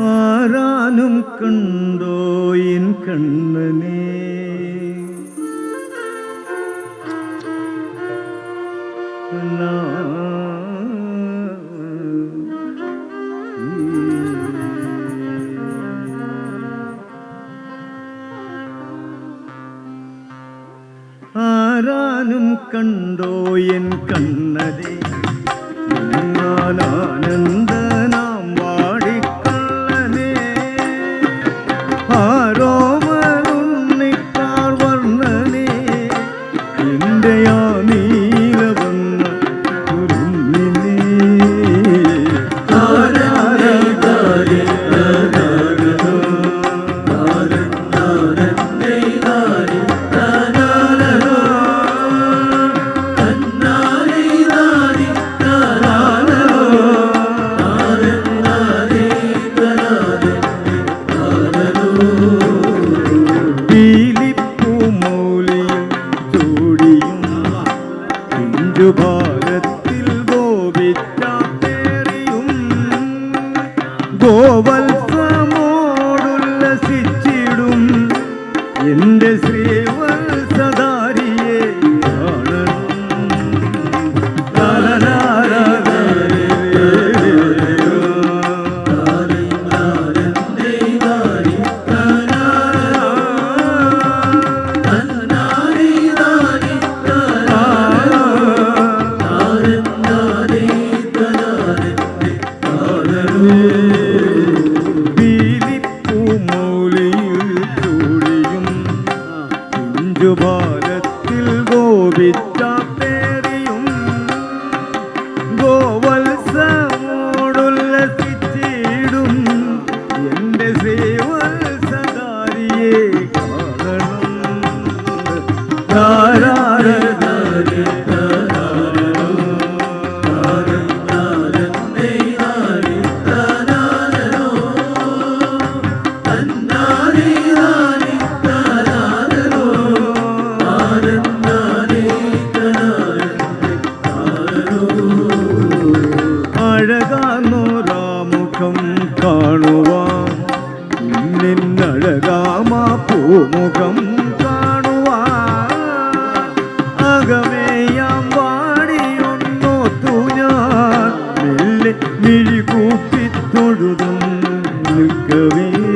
ആരാനും കണ്ടോയിൻ കണ്ണനേ? ആരാനും കണ്ടോ എൻ കണ്ണനെ? ആനന്ദനാം নিরুভয় മിഴികൂപ്പി തൊഴുതും നിൽക്കവേ.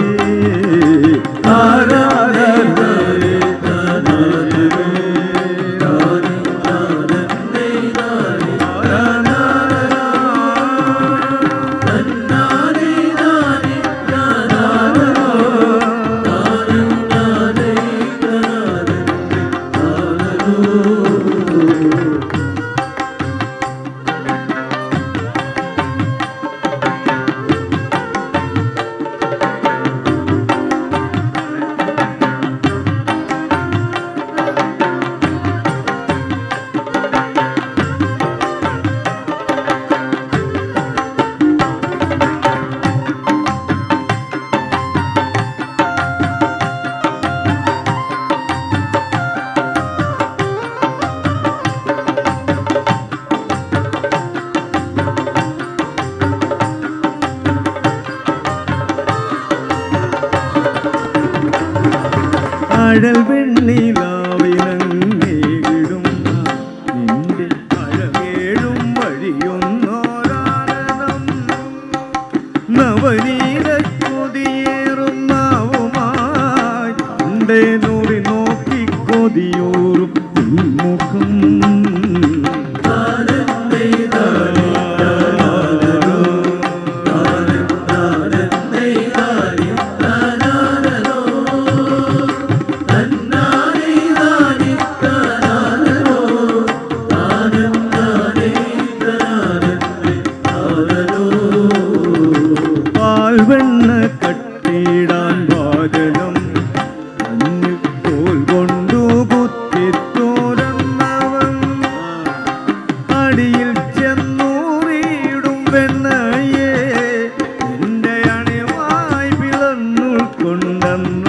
நிழல் வெண்ணில் പാൽവെണ്ണ കട്ടിടാൻ വാചനം കോൽ കൊണ്ടു കുത്തിത്തോരന്നവൻ അടിയിൽ അണിവായി പിളർന്നുൾക്കൊണ്ടെന്നവൻ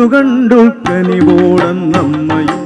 അതു കണ്ടു കനിവോടം കുഞ്ഞിക്കരമൊന്നിൽ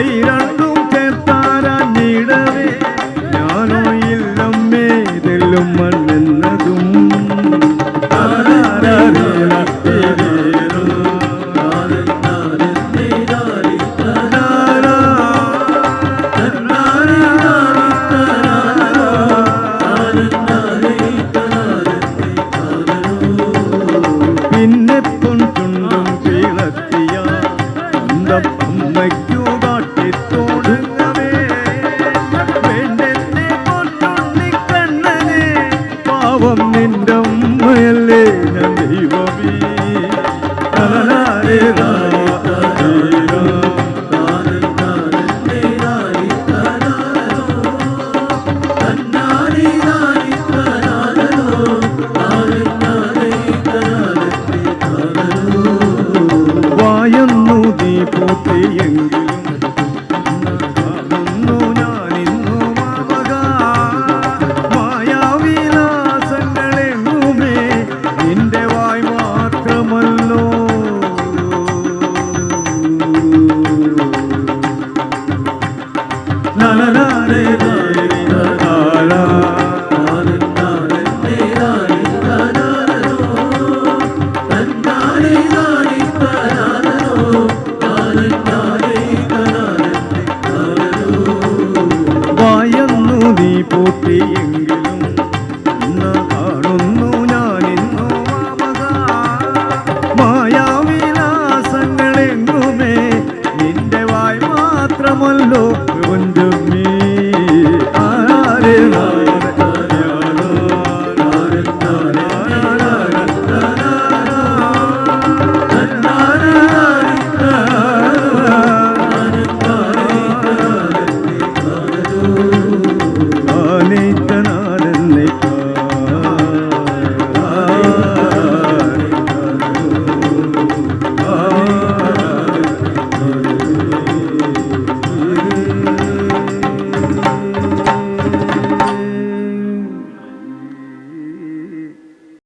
ஐரா